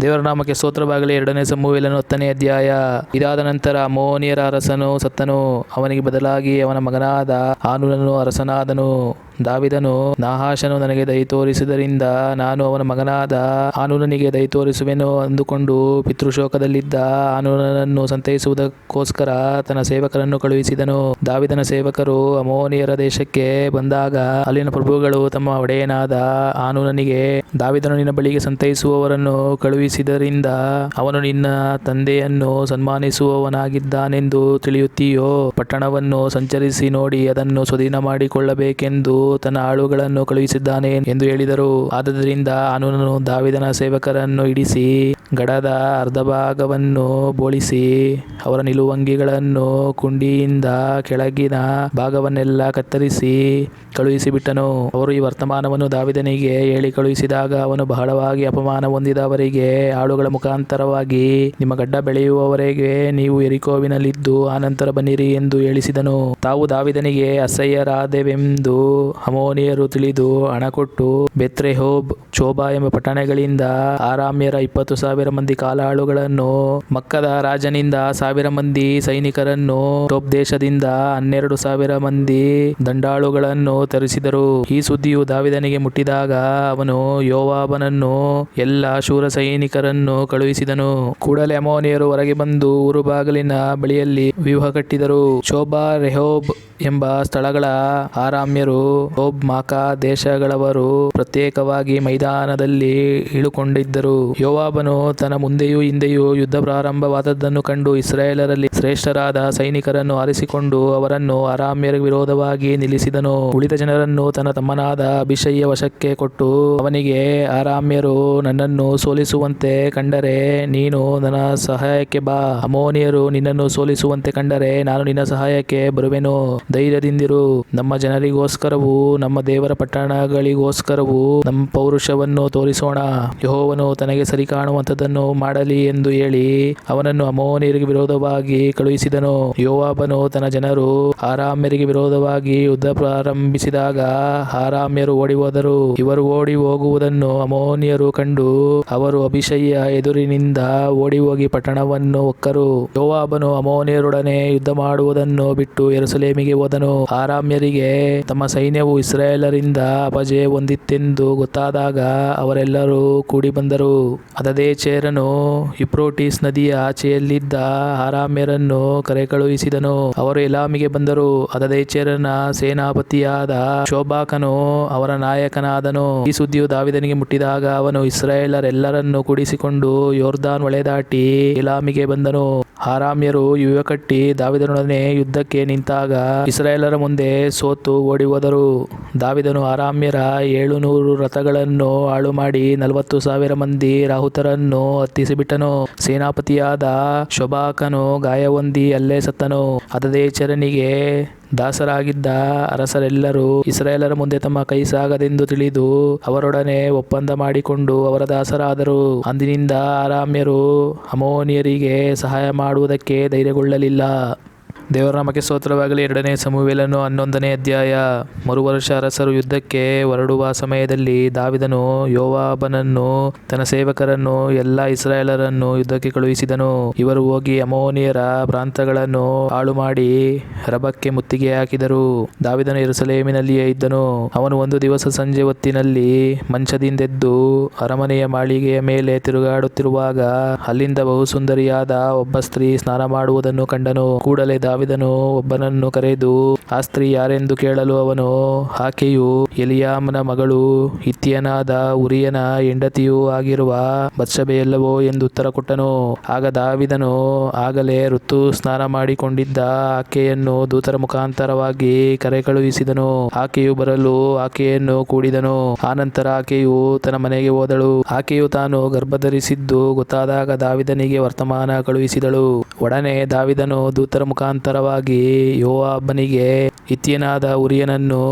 ದೇವರ ನಾಮಕ್ಕೆ ಸ್ತೋತ್ರವಾಗಲಿ ಎರಡನೇ ಸಮೂಹಲನು ಹತ್ತನೇ ಅಧ್ಯಾಯ. ಇದಾದ ನಂತರ ಅಮೋನಿಯರ ಅರಸನು ಸತ್ತನು. ಅವನಿಗೆ ಬದಲಾಗಿ ಅವನ ಮಗನಾದ ಆನುನನು ಅರಸನಾದನು. ದಾವಿದನು ನಾಹಾಶನು ನನಗೆ ದಯ ತೋರಿಸಿದರಿಂದ ನಾನು ಅವನ ಮಗನಾದ ಆನುನನಿಗೆ ದಯ ತೋರಿಸುವೆನು ಅಂದುಕೊಂಡು ಪಿತೃಶೋಕದಲ್ಲಿದ್ದ ಆನೂನನನ್ನು ಸಂತೈಸುವುದಕ್ಕೋಸ್ಕರ ತನ್ನ ಸೇವಕರನ್ನು ಕಳುಹಿಸಿದನು. ದಾವಿದನ ಸೇವಕರು ಅಮೋನಿಯರ ದೇಶಕ್ಕೆ ಬಂದಾಗ ಅಲ್ಲಿನ ಪ್ರಭುಗಳು ತಮ್ಮ ಒಡೆಯನಾದ ಆನುನನಿಗೆ ದಾವಿದನು ನಿನ್ನ ಬಳಿಗೆ ಸಂತೈಸುವವರನ್ನು ಕಳುಹಿಸಿದರಿಂದ ಅವನು ನಿನ್ನ ತಂದೆಯನ್ನು ಸನ್ಮಾನಿಸುವವನಾಗಿದ್ದಾನೆಂದು ತಿಳಿಯುತ್ತೀಯೋ? ಪಟ್ಟಣವನ್ನು ಸಂಚರಿಸಿ ನೋಡಿ, ಅದನ್ನು ಸ್ವಾಧೀನ ಮಾಡಿಕೊಳ್ಳಬೇಕೆಂದು ತನ್ನ ಆಳುಗಳನ್ನು ಕಳುಹಿಸಿದ್ದಾನೆ ಎಂದು ಹೇಳಿದರು. ಆದ್ದರಿಂದ ಅನುನನು ದಾವಿದನ ಸೇವಕರನ್ನು ಇಡಿಸಿ ಗಡದ ಅರ್ಧ ಭಾಗವನ್ನು ಬೋಳಿಸಿ, ಅವರ ನಿಲುವಂಗಿಗಳನ್ನು ಕುಂಡಿಯಿಂದ ಕೆಳಗಿನ ಭಾಗವನ್ನೆಲ್ಲ ಕತ್ತರಿಸಿ ಕಳುಹಿಸಿಬಿಟ್ಟನು. ಅವರು ಈ ವರ್ತಮಾನವನ್ನು ದಾವಿದನಿಗೆ ಹೇಳಿ ಕಳುಹಿಸಿದಾಗ ಅವನು ಬಹಳವಾಗಿ ಅಪಮಾನ ಹೊಂದಿದ ಅವರಿಗೆ ಆಳುಗಳ ಮುಖಾಂತರವಾಗಿ ನಿಮ್ಮ ಗಡ್ಡ ಬೆಳೆಯುವವರೆಗೆ ನೀವು ಎರಿಕೋವಿನಲ್ಲಿದ್ದು ಆನಂತರ ಬನ್ನಿರಿ ಎಂದು ಹೇಳಿಸಿದನು. ತಾವು ದಾವಿದನಿಗೆ ಅಸಹ್ಯರಾದೆವೆಂದು ಅಮೋನಿಯರು ತಿಳಿದು ಹಣ ಕೊಟ್ಟು ಬೆತ್ರೆಹೋಬ್, ಚೋಬಾ ಎಂಬ ಪಟ್ಟಣಗಳಿಂದ ಆರಾಮ್ಯರ ಇಪ್ಪತ್ತು ಸಾವಿರ ಮಂದಿ ಕಾಲಾಳುಗಳನ್ನು, ಮಕ್ಕದ ರಾಜನಿಂದ ಸಾವಿರ ಮಂದಿ ಸೈನಿಕರನ್ನು ಟೋಪ್ ದೇಶದಿಂದ ಹನ್ನೆರಡು ಸಾವಿರ ಮಂದಿ ದಂಡಾಳುಗಳನ್ನು ತರಿಸಿದರು. ಈ ಸುದ್ದಿಯು ದಾವಿದನಿಗೆ ಮುಟ್ಟಿದಾಗ ಅವನು ಯೋವಾಬನನ್ನು, ಎಲ್ಲ ಶೂರ ಸೈನಿಕರನ್ನು ಕಳುಹಿಸಿದನು. ಕೂಡಲೇ ಅಮೋನಿಯರು ಹೊರಗೆ ಬಂದು ಊರು ಬಾಗಿಲಿನ ಬಳಿಯಲ್ಲಿ ವ್ಯೂಹ ಕಟ್ಟಿದರು. ಶೋಭಾ ರೆಹೋಬ್ ಎಂಬ ಸ್ಥಳಗಳ ಆರಾಮ್ಯರು, ಓಬ್ ಮಾಕಾ ದೇಶಗಳವರು ಪ್ರತ್ಯೇಕವಾಗಿ ಮೈದಾನದಲ್ಲಿ ಇಳುಕೊಂಡಿದ್ದರು. ಯೋವಾಬನು ತನ್ನ ಮುಂದೆಯೂ ಹಿಂದೆಯೂ ಯುದ್ಧ ಪ್ರಾರಂಭವಾದದ್ದನ್ನು ಕಂಡು ಇಸ್ರಾಯೇಲರಲ್ಲಿ ಶ್ರೇಷ್ಠರಾದ ಸೈನಿಕರನ್ನು ಆರಿಸಿಕೊಂಡು ಅವರನ್ನು ಆರಾಮ್ಯರ ವಿರೋಧವಾಗಿ ನಿಲ್ಲಿಸಿದನು. ಉಳಿದ ಜನರನ್ನು ತನ್ನ ತಮ್ಮನಾದ ಅಭಿಷಯ್ಯ ವಶಕ್ಕೆ ಕೊಟ್ಟು ಅವನಿಗೆ, ಆರಾಮ್ಯರು, ನನ್ನನ್ನು ಸೋಲಿಸುವಂತೆ ಕಂಡರೆ ನೀನು ನನ್ನ ಸಹಾಯಕ್ಕೆ ಬಾ. ಅಮೋನಿಯರು ನಿನ್ನನ್ನು ಸೋಲಿಸುವಂತೆ ಕಂಡರೆ ನಾನು ನಿನ್ನ ಸಹಾಯಕ್ಕೆ ಬರುವೆನು. ಧೈರ್ಯದಿಂದಿರು. ನಮ್ಮ ಜನರಿಗೋಸ್ಕರವೂ, ನಮ್ಮ ದೇವರ ಪಟ್ಟಣಗಳಿಗೋಸ್ಕರವೂ ನಮ್ಮ ಪೌರುಷವನ್ನು ತೋರಿಸೋಣ. ಯಹೋವನು ತನಗೆ ಸರಿ ಕಾಣುವಂಥದ್ದನ್ನು ಮಾಡಲಿ ಎಂದು ಹೇಳಿ ಅವನನ್ನು ಅಮೋನಿಯರಿಗೆ ವಿರೋಧವಾಗಿ ಕಳುಹಿಸಿದನು. ಯೋವಾಬನು ತನ್ನ ಜನರು ಆರಾಮ್ಯರಿಗೆ ವಿರೋಧವಾಗಿ ಯುದ್ಧ ಪ್ರಾರಂಭಿಸಿದಾಗ ಆರಾಮ್ಯರು ಓಡಿ ಹೋದರು ಇವರು ಓಡಿ ಹೋಗುವುದನ್ನು ಅಮೋನಿಯರು ಕಂಡು ಅವರು ಅಭಿಷಯ್ಯ ಎದುರಿನಿಂದ ಓಡಿ ಹೋಗಿ ಪಟ್ಟಣವನ್ನು ಒಕ್ಕರು. ಯೋವಾಬನು ಅಮೋನಿಯರೊಡನೆ ಯುದ್ಧ ಮಾಡುವುದನ್ನು ಬಿಟ್ಟು ಯೆರೂಸಲೇಮಿಗೆ ಹೋದನು ಆರಾಮ್ಯರಿಗೆ ತಮ್ಮ ಸೈನ್ಯವು ಇಸ್ರಾಯೇಲರಿಂದ ಅಪಜಯ ಹೊಂದಿತ್ತೆಂದು ಗೊತ್ತಾದಾಗ ಅವರೆಲ್ಲರೂ ಕೂಡಿ ಬಂದರು ಅದದೇಚೇರನು ಯುಪ್ರೋಟಿಸ್ ನದಿಯ ಆಚೆಯಲ್ಲಿದ್ದ ಆರಾಮ್ಯರನ್ನು ಕರೆಕಳುಹಿಸಿದನು. ಅವರು ಎಲಾಮಿಗೆ ಬಂದರು. ಅದದೇಚೇರನ ಸೇನಾಪತಿಯಾದ ಶೋಭಾಕನು ಅವರ ನಾಯಕನಾದನು. ಈ ಸುದ್ದಿಯು ದಾವಿದನಿಗೆ ಮುಟ್ಟಿದಾಗ ಅವನು ಇಸ್ರಾಯೇಲರೆಲ್ಲರನ್ನು ಕೂಡಿಸಿಕೊಂಡು ಯೋರ್ದಾನ್ ಒಳೆ ದಾಟಿ ಎಲಾಮಿಗೆ ಬಂದನು. ಆರಾಮ್ಯರು ಯುವ ಕಟ್ಟಿ ದಾವಿದನೊಡನೆ ಯುದ್ಧಕ್ಕೆ ನಿಂತಾಗ ಇಸ್ರಾಯೇಲರ ಮುಂದೆ ಸೋತು ಓಡಿ ಹೋದರು. ದಾವಿದನು ಆರಾಮ್ಯರ ಏಳುನೂರು ರಥಗಳನ್ನು ಹಾಳು ಮಾಡಿ ನಲವತ್ತು ಸಾವಿರ ಮಂದಿ ರಾಹುತರನ್ನು ಹತ್ತಿಸಿಬಿಟ್ಟನು. ಸೇನಾಪತಿಯಾದ ಶೋಭಾಕನು ಗಾಯ ಹೊಂದಿ ಅಲ್ಲೇ ಸತ್ತನು. ಅದದೇಚರನಿಗೆ ದಾಸರಾಗಿದ್ದ ಅರಸರೆಲ್ಲರೂ ಇಸ್ರಾಯೇಲರ ಮುಂದೆ ತಮ್ಮ ಕೈ ಸಾಗದೆಂದು ತಿಳಿದು ಅವರೊಡನೆ ಒಪ್ಪಂದ ಮಾಡಿಕೊಂಡು ಅವರ ದಾಸರಾದರು. ಅಂದಿನಿಂದ ಆರಾಮ್ಯರು ಅಮೋನಿಯರಿಗೆ ಸಹಾಯ ಮಾಡುವುದಕ್ಕೆ ಧೈರ್ಯಗೊಳ್ಳಲಿಲ್ಲ. ದೇವರ ನಾಮಕ್ಕೆ ಸ್ತೋತ್ರವಾಗಲಿ. ಎರಡನೇ ಸಮುವೇಲನು ಹನ್ನೊಂದನೇ ಅಧ್ಯಾಯ. ಮರು ವರ್ಷ ಅರಸರು ಯುದ್ಧಕ್ಕೆ ಹೊರಡುವ ಸಮಯದಲ್ಲಿ ದಾವಿದನು ಯೋವಾಬನನ್ನು, ತನ್ನ ಸೇವಕರನ್ನು, ಎಲ್ಲ ಇಸ್ರಾಯೇಲರನ್ನು ಯುದ್ಧಕ್ಕೆ ಕಳುಹಿಸಿದನು. ಇವರು ಹೋಗಿ ಅಮೋನಿಯರ ಪ್ರಾಂತಗಳನ್ನು ಹಾಳು ಮಾಡಿ ರಬಕ್ಕೆ ಮುತ್ತಿಗೆ ಹಾಕಿದರು. ದಾವಿದನು ಎರಸಲೇಮಿನಲ್ಲಿಯೇ ಇದ್ದನು. ಅವನು ಒಂದು ದಿವಸ ಸಂಜೆ ಹೊತ್ತಿನಲ್ಲಿ ಮಂಚದಿಂದೆದ್ದು ಅರಮನೆಯ ಮಾಳಿಗೆಯ ಮೇಲೆ ತಿರುಗಾಡುತ್ತಿರುವಾಗ ಅಲ್ಲಿಂದ ಬಹುಸುಂದರಿಯಾದ ಒಬ್ಬ ಸ್ತ್ರೀ ಸ್ನಾನ ಮಾಡುವುದನ್ನು ಕಂಡನು. ಕೂಡಲೇ ದಾವಿದನು ಒಬ್ಬನನ್ನು ಕರೆದು, ಆ ಸ್ತ್ರೀ ಯಾರೆಂದು ಕೇಳಲು ಅವನು ಆಕೆಯು ಎಲಿಯಾಮನ ಮಗಳು ಹಿತ್ತಿಯನಾದ ಉರಿಯನ ಹೆಂಡತಿಯೂ ಆಗಿರುವ ಬತ್ಸಬೆಯಲ್ಲವೋ ಎಂದು ಉತ್ತರ ಕೊಟ್ಟನು. ಆಗ ದಾವಿದನು ಆಗಲೇ ಋತು ಸ್ನಾನ ಮಾಡಿಕೊಂಡಿದ್ದ ಆಕೆಯನ್ನು ದೂತರ ಮುಖಾಂತರವಾಗಿ ಕರೆ ಕಳುಹಿಸಿದನು ಆಕೆಯು ಬರಲು ಆಕೆಯನ್ನು ಕೂಡಿದನು. ಆನಂತರ ಆಕೆಯು ತನ್ನ ಮನೆಗೆ ಹೋದಳು. ಆಕೆಯು ತಾನು ಗರ್ಭಧರಿಸಿದ್ದು ಗೊತ್ತಾದಾಗ ದಾವಿದನಿಗೆ ವರ್ತಮಾನ ಕಳುಹಿಸಿದಳು. ಒಡನೆ ದಾವಿದನು ದೂತರ ಮುಖಾಂತರ ಉತ್ತರವಾಗಿ ಯೋವಾಬನಿಗೆ ಇತ್ಯನಾದ ಉರಿಯನನ್ನು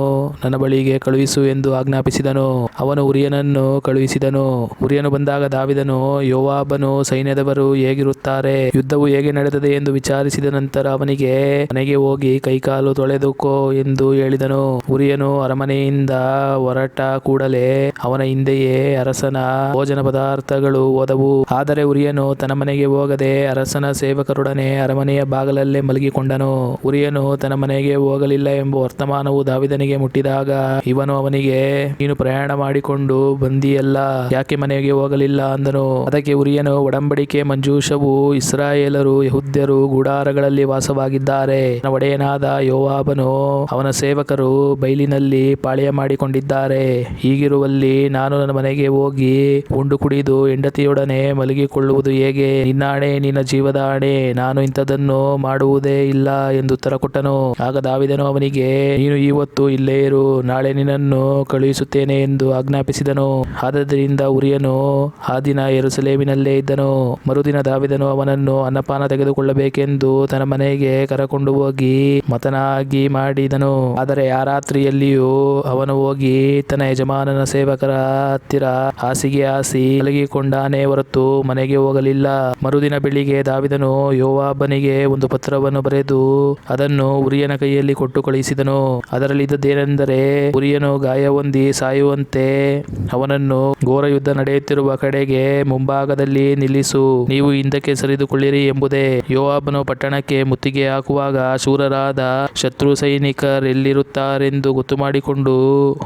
ನನ್ನ ಬಳಿಗೆ ಕಳುಹಿಸು ಎಂದು ಆಜ್ಞಾಪಿಸಿದನು. ಅವನು ಉರಿಯನನ್ನು ಕಳುಹಿಸಿದನು. ಉರಿಯನು ಬಂದಾಗ ದಾವಿದನು, ಯೋವಾಬನು ಸೈನ್ಯದವರು ಹೇಗಿರುತ್ತಾರೆ? ಯುದ್ಧವು ಹೇಗೆ ನಡೆದಿದೆ ಎಂದು ವಿಚಾರಿಸಿದ ನಂತರ ಅವನಿಗೆ, ಮನೆಗೆ ಹೋಗಿ ಕೈಕಾಲು ತೊಳೆದುಕೋ ಎಂದು ಹೇಳಿದನು. ಉರಿಯನು ಅರಮನೆಯಿಂದ ಹೊರಟ ಕೂಡಲೇ ಅವನ ಹಿಂದೆಯೇ ಅರಸನ ಭೋಜನ ಪದಾರ್ಥಗಳು ಹೋದವು. ಆದರೆ ಉರಿಯನು ತನ್ನ ಮನೆಗೆ ಹೋಗದೆ ಅರಸನ ಸೇವಕರೊಡನೆ ಅರಮನೆಯ ಬಾಗಲಲ್ಲೇ ಮಲಗಿಕೊಂಡನು ಉರಿಯನು, ತನ್ನ ಮನೆಗೆ ಹೋಗಲಿಲ್ಲ ಎಂಬ ವರ್ತಮಾನವು ದಾವಿದನಿಗೆ ಮುಟ್ಟಿದಾಗ ಇವನು ಅವನಿಗೆ, ನೀನು ಪ್ರಯಾಣ ಮಾಡಿಕೊಂಡು ಬಂದಿಯಲ್ಲ, ಯಾಕೆ ಮನೆಗೆ ಹೋಗಲಿಲ್ಲ ಅಂದನು. ಅದಕ್ಕೆ ಉರಿಯನು, ಒಡಂಬಡಿಕೆ ಮಂಜೂಷವು ಇಸ್ರಾಯೇಲರು, ಯಹುದ್ಯರು ಗುಡಾರಗಳಲ್ಲಿ ವಾಸವಾಗಿದ್ದಾರೆ. ಒಡೆಯನಾದ ಯೋವಾಬನು ಅವನ ಸೇವಕರು ಬೈಲಿನಲ್ಲಿ ಪಾಳೆಯ ಮಾಡಿಕೊಂಡಿದ್ದಾರೆ. ಹೀಗಿರುವಲ್ಲಿ ನಾನು ನನ್ನ ಮನೆಗೆ ಹೋಗಿ ಉಂಡು ಕುಡಿದು ಹೆಂಡತಿಯೊಡನೆ ಮಲಗಿಕೊಳ್ಳುವುದು ಹೇಗೆ? ನಿನ್ನಾಣೆ ನಿನ್ನ ಜೀವದ ಆಣೆ. ನಾನು ಇಂಥದನ್ನು ಮಾಡುವುದೇ ಇಲ್ಲ ಎಂದು ಉತ್ತರ ಕೊಟ್ಟನು ಆಗ ದಾವಿದನು ಅವನಿಗೆ, ನೀನು ಇವತ್ತು ಇಲ್ಲೇ ಇರು, ನಾಳೆ ನಿನ್ನನ್ನು ಕಳುಹಿಸುತ್ತೇನೆ ಎಂದು ಆಜ್ಞಾಪಿಸಿದನು. ಆದ್ದರಿಂದ ಉರಿಯನು, ಆ ದಿನ ಯೆರೂಸಲೇಮಿನಲ್ಲೇ ಇದ್ದನು. ಮರುದಿನ ದಾವಿದನು ಅವನನ್ನು ಅನ್ನಪಾನ ತೆಗೆದುಕೊಳ್ಳಬೇಕೆಂದು ತನ್ನ ಮನೆಗೆ ಕರಕೊಂಡು ಹೋಗಿ ಮತನಾಗಿ ಮಾಡಿದನು. ಆದರೆ ಆ ರಾತ್ರಿಯಲ್ಲಿಯೂ ಅವನು ಹೋಗಿ ತನ್ನ ಯಜಮಾನನ ಸೇವಕರ ಹತ್ತಿರ ಹಾಸಿಗೆ ಹಾಸಿ ಮಲಗಿಕೊಂಡಾನೇ ಹೊರತು ಮನೆಗೆ ಹೋಗಲಿಲ್ಲ. ಮರುದಿನ ಬೆಳಿಗ್ಗೆ ದಾವಿದನು ಯೋವಾಬನಿಗೆ ಒಂದು ಪತ್ರವನ್ನು ಬರೆದು ಅದನ್ನು ಉರಿಯನ ಕೈಯಲ್ಲಿ ಕೊಟ್ಟು ಕಳುಹಿಸಿದನು ಅದರಲ್ಲಿ ಇದ್ದದ್ದೇನೆಂದರೆ ಉರಿಯನು ಗಾಯ ಹೊಂದಿ ಸಾಯುವಂತೆ ಅವನನ್ನು ಘೋರ ಯುದ್ಧ ನಡೆಯುತ್ತಿರುವ ಕಡೆಗೆ ಮುಂಭಾಗದಲ್ಲಿ ನಿಲ್ಲಿಸು. ನೀವು ಹಿಂದಕ್ಕೆ ಸರಿದುಕೊಳ್ಳಿರಿ ಎಂಬುದೇ ಯೋವಾಬನು ಪಟ್ಟಣಕ್ಕೆ ಮುತ್ತಿಗೆ ಹಾಕುವಾಗ ಶೂರರಾದ ಶತ್ರು ಸೈನಿಕರೆಲ್ಲಿರುತ್ತಾರೆಂದು ಗೊತ್ತು ಮಾಡಿಕೊಂಡು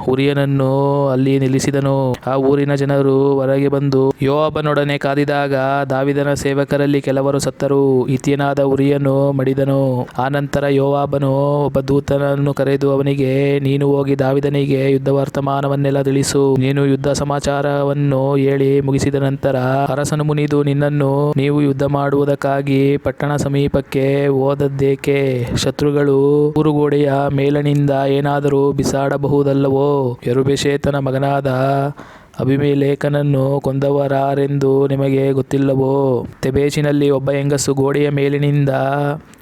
ಉರಿಯನನ್ನು ಅಲ್ಲಿ ನಿಲ್ಲಿಸಿದನು. ಆ ಊರಿನ ಜನರು ಹೊರಗೆ ಬಂದು ಯೋವಾಬನೊಡನೆ ಕಾದಿದಾಗ ದಾವಿದನ ಸೇವಕರಲ್ಲಿ ಕೆಲವರು ಸತ್ತರು. ಇತಿಯನಾದ ಉರಿಯನು ಮಡಿದನು. ಆನಂತರ ಯೋವಾಬನು ಒಬ್ಬ ದೂತನನ್ನು ಕರೆದು ಅವನಿಗೆ, ನೀನು ಹೋಗಿ ದಾವಿದನಿಗೆ ಯುದ್ಧ ವರ್ತಮಾನವನ್ನೆಲ್ಲ ತಿಳಿಸು. ನೀನು ಯುದ್ಧ ಸಮಾಚಾರವನ್ನು ಹೇಳಿ ಮುಗಿಸಿದ ನಂತರ ಅರಸನು ಮುನಿದು, ನಿನ್ನನ್ನು ನೀವು ಯುದ್ಧ ಮಾಡುವುದಕ್ಕಾಗಿ ಪಟ್ಟಣ ಸಮೀಪಕ್ಕೆ ಓದದ್ದೇಕೆ ಶತ್ರುಗಳು ಊರುಗೋಡೆಯ ಮೇಲನಿಂದ ಏನಾದರೂ ಬಿಸಾಡಬಹುದಲ್ಲವೋ? ಯರುಬೆಶೇತನ ಮಗನಾದ ಅಭಿಮೇಲೇಖನನ್ನು ಕೊಂದವರಾರೆಂದು ನಿಮಗೆ ಗೊತ್ತಿಲ್ಲವೋ? ತೆಬೇಚಿನಲ್ಲಿ ಒಬ್ಬ ಹೆಂಗಸು ಗೋಡೆಯ ಮೇಲಿನಿಂದ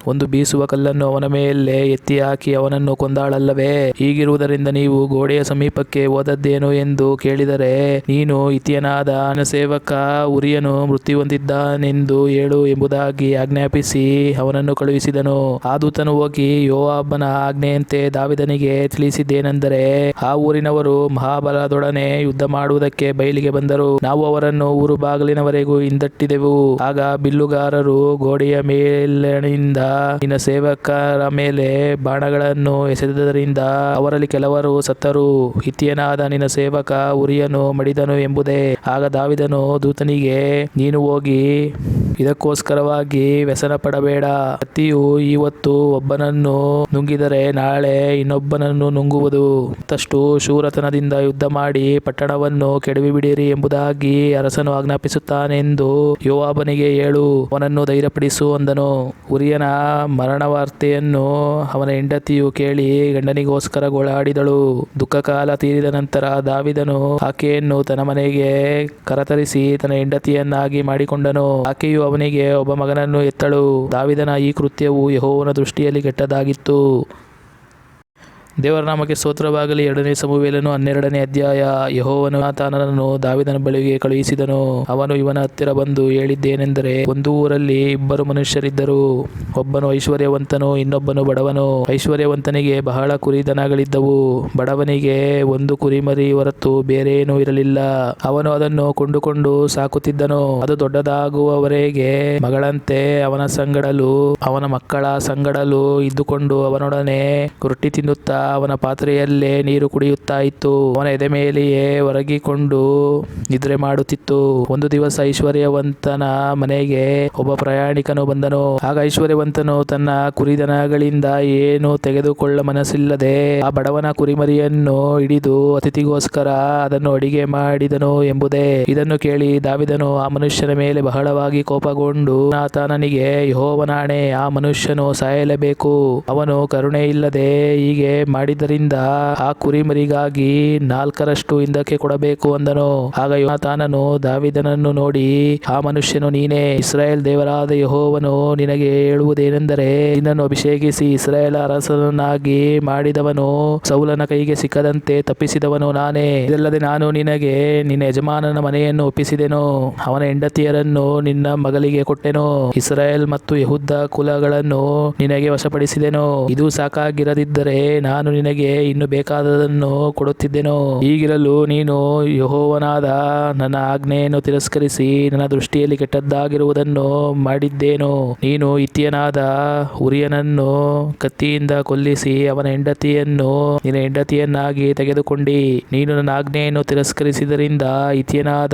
ಒಂದು ಬೀಸುವ ಕಲ್ಲನ್ನು ಅವನ ಮೇಲೆ ಎತ್ತಿ ಹಾಕಿ ಅವನನ್ನು ಕೊಂದಾಳಲ್ಲವೇ? ಹೀಗಿರುವುದರಿಂದ ನೀವು ಗೋಡೆಯ ಸಮೀಪಕ್ಕೆ ಹೋದದ್ದೇನು ಎಂದು ಕೇಳಿದರೆ, ನೀನು ಇತಿಯನಾದ ಸೇವಕ ಉರಿಯನು ಮೃತ್ಯು ಹೊಂದಿದ್ದಾನೆಂದು ಹೇಳು ಎಂಬುದಾಗಿ ಆಜ್ಞಾಪಿಸಿ ಅವನನ್ನು ಕಳುಹಿಸಿದನು. ಆದೂತನು ಹೋಗಿ ಯೋವಾಬನ ಆಜ್ಞೆಯಂತೆ ದಾವಿದನಿಗೆ ತಿಳಿಸಿದ್ದೇನೆಂದರೆ, ಆ ಊರಿನವರು ಮಹಾಬಲದೊಡನೆ ಯುದ್ಧ ಮಾಡುವುದಕ್ಕೆ ಬಯಲಿಗೆ ಬಂದರು. ನಾವು ಅವರನ್ನು ಊರು ಬಾಗಿಲಿನವರೆಗೂ ಹಿಂದಟ್ಟಿದೆವು. ಆಗ ಬಿಲ್ಲುಗಾರರು ಗೋಡೆಯ ಮೇಲಿನಿಂದ ನಿನ್ನ ಸೇವಕರ ಮೇಲೆ ಬಾಣಗಳನ್ನು ಎಸೆದರಿಂದ ಅವರಲ್ಲಿ ಕೆಲವರು ಸತ್ತರು. ಹಿತ್ತಿಯನಾದ ನಿನ್ನ ಸೇವಕ ಉರಿಯನು ಮಡಿದನು ಎಂಬುದೇ. ಆಗ ದಾವಿದನು ದೂತನಿಗೆ, ನೀನು ಹೋಗಿ ಇದಕ್ಕೋಸ್ಕರವಾಗಿ ವ್ಯಸನ ಪಡಬೇಡ ಕತ್ತಿಯು ಇವತ್ತು ಒಬ್ಬನನ್ನು ನುಂಗಿದರೆ ನಾಳೆ ಇನ್ನೊಬ್ಬನನ್ನು ನುಂಗುವುದು. ಮತ್ತಷ್ಟು ಶೂರತನದಿಂದ ಯುದ್ಧ ಮಾಡಿ ಪಟ್ಟಣವನ್ನು ಕೆಡವಿಬಿಡಿರಿ ಎಂಬುದಾಗಿ ಅರಸನು ಆಜ್ಞಾಪಿಸುತ್ತಾನೆಂದು ಯೋವಾಬನಿಗೆ ಹೇಳು. ಅವನನ್ನು ಧೈರ್ಯಪಡಿಸು ಅಂದನು. ಉರಿಯನ ಮರಣ ವಾರ್ತೆಯನ್ನು ಅವನ ಹೆಂಡತಿಯು ಕೇಳಿ ಗಂಡನಿಗೋಸ್ಕರ ಗೋಳಾಡಿದಳು. ದುಃಖ ಕಾಲ ತೀರಿದ ನಂತರ ದಾವಿದನು ಆಕೆಯನ್ನು ತನ್ನ ಮನೆಗೆ ಕರತರಿಸಿ ತನ್ನ ಹೆಂಡತಿಯನ್ನಾಗಿ ಮಾಡಿಕೊಂಡನು. ಆಕೆಯು ಅವನಿಗೆ ಒಬ್ಬ ಮಗನನ್ನು ಎತ್ತಳು. ದಾವಿದನ ಈ ಕೃತ್ಯವು ಯಹೋವನ ದೃಷ್ಟಿಯಲ್ಲಿ ಕೆಟ್ಟದಾಗಿತ್ತು ದೇವರ ನಾಮಕ್ಕೆ ಸ್ತೋತ್ರವಾಗಲಿ. ಎರಡನೇ ಸಮುವೇಲನು ಹನ್ನೆರಡನೇ ಅಧ್ಯಾಯ. ಯಹೋವನು ಆತನನ್ನು ದಾವಿದನ ಬಳಿಗೆ ಕಳುಹಿಸಿದನು. ಅವನು ಇವನ ಹತ್ತಿರ ಬಂದು ಹೇಳಿದ್ದೇನೆಂದರೆ, ಒಂದು ಊರಲ್ಲಿ ಇಬ್ಬರು ಮನುಷ್ಯರಿದ್ದರು. ಒಬ್ಬನು ಐಶ್ವರ್ಯವಂತನು, ಇನ್ನೊಬ್ಬನು ಬಡವನು. ಐಶ್ವರ್ಯವಂತನಿಗೆ ಬಹಳ ಕುರಿದನಗಳಿದ್ದವು. ಬಡವನಿಗೆ ಒಂದು ಕುರಿಮರಿ ಹೊರತು ಬೇರೇನೂ ಇರಲಿಲ್ಲ. ಅವನು ಅದನ್ನು ಕೊಂಡುಕೊಂಡು ಸಾಕುತ್ತಿದ್ದನು. ಅದು ದೊಡ್ಡದಾಗುವವರೆಗೆ ಮಗಳಂತೆ ಅವನ ಸಂಗಡಲು, ಅವನ ಮಕ್ಕಳ ಸಂಗಡಲು ಇದ್ದುಕೊಂಡು ಅವನೊಡನೆ ರೊಟ್ಟಿ ತಿನ್ನುತ್ತಾ ಅವನ ಪಾತ್ರೆಯಲ್ಲೇ ನೀರು ಕುಡಿಯುತ್ತಾ ಇತ್ತು ಅವನ ಎದೆ ಮೇಲೆಯೇ ಒರಗಿಕೊಂಡು ನಿದ್ರೆ ಮಾಡುತ್ತಿತ್ತು. ಒಂದು ದಿವಸ ಐಶ್ವರ್ಯವಂತನ ಮನೆಗೆ ಒಬ್ಬ ಪ್ರಯಾಣಿಕನು ಬಂದನು. ಆಗ ಐಶ್ವರ್ಯವಂತನು ತನ್ನ ಕುರಿದನಗಳಿಂದ ಏನು ತೆಗೆದುಕೊಳ್ಳ ಮನಸ್ಸಿಲ್ಲದೆ ಆ ಬಡವನ ಕುರಿಮರಿಯನ್ನು ಹಿಡಿದು ಅತಿಥಿಗೋಸ್ಕರ ಅದನ್ನು ಅಡಿಗೆ ಮಾಡಿದನು ಎಂಬುದೇ. ಇದನ್ನು ಕೇಳಿ ದಾವಿದನು ಆ ಮನುಷ್ಯನ ಮೇಲೆ ಬಹಳವಾಗಿ ಕೋಪಗೊಂಡು ಆತನಿಗೆ ಯಹೋವನಾಣೆ ಆ ಮನುಷ್ಯನು ಸಾಯಲೇಬೇಕು. ಅವನು ಕರುಣೆ ಇಲ್ಲದೆ ಹೀಗೆ ಮಾಡಿದ್ದರಿಂದ ಆ ಕುರಿಮರಿಗಾಗಿ ನಾಲ್ಕರಷ್ಟು ಹಿಂದಕ್ಕೆ ಕೊಡಬೇಕು ಅಂದನು. ಆಗ ಯೋನಾತಾನನು ದಾವಿದನನ್ನು ನೋಡಿ, ಆ ಮನುಷ್ಯನು ನೀನೇ, ಇಸ್ರಾಯೇಲ್ ದೇವರಾದ ಯಹೋವನು ನಿನಗೆ ಹೇಳುವುದೇನೆಂದರೆ, ನಿನ್ನನ್ನು ಅಭಿಷೇಕಿಸಿ ಇಸ್ರಾಯೇಲ್ ಅರಸನನ್ನಾಗಿ ಮಾಡಿದವನು, ಸೌಲನ ಕೈಗೆ ಸಿಕ್ಕದಂತೆ ತಪ್ಪಿಸಿದವನು ನಾನೇ. ಇದಲ್ಲದೆ ನಾನು ನಿನಗೆ ನಿನ್ನ ಯಜಮಾನನ ಮನೆಯನ್ನು ಒಪ್ಪಿಸಿದೆನು. ಅವನ ಹೆಂಡತಿಯರನ್ನು ನಿನ್ನ ಮಗಳಿಗೆ ಕೊಟ್ಟೆನು. ಇಸ್ರಾಯೇಲ್ ಮತ್ತು ಯಹುದ್ದ ಕುಲಗಳನ್ನು ನಿನಗೆ ವಶಪಡಿಸಿದೆನು. ಇದು ಸಾಕಾಗಿರದಿದ್ದರೆ ನಾನು ನಿನಗೆ ಇನ್ನು ಬೇಕಾದದನ್ನು ಕೊಡುತ್ತಿದ್ದೆನು. ಹೀಗಿರಲು ನೀನು ಯಹೋವನಾದ ನನ್ನ ಆಜ್ಞೆಯನ್ನು ತಿರಸ್ಕರಿಸಿ ನನ್ನ ದೃಷ್ಟಿಯಲ್ಲಿ ಕೆಟ್ಟದ್ದಾಗಿರುವುದನ್ನು ಮಾಡಿದ್ದೇನು. ನೀನು ಇತ್ತಿಯನಾದ ಉರಿಯನನ್ನು ಕತ್ತಿಯಿಂದ ಕೊಲ್ಲಿಸಿ ಅವನ ಹೆಂಡತಿಯನ್ನು ನಿನ್ನ ಹೆಂಡತಿಯನ್ನಾಗಿ ತೆಗೆದುಕೊಂಡಿ. ನೀನು ನನ್ನ ಆಜ್ಞೆಯನ್ನು ತಿರಸ್ಕರಿಸಿದರಿಂದ ಇತಿಯನಾದ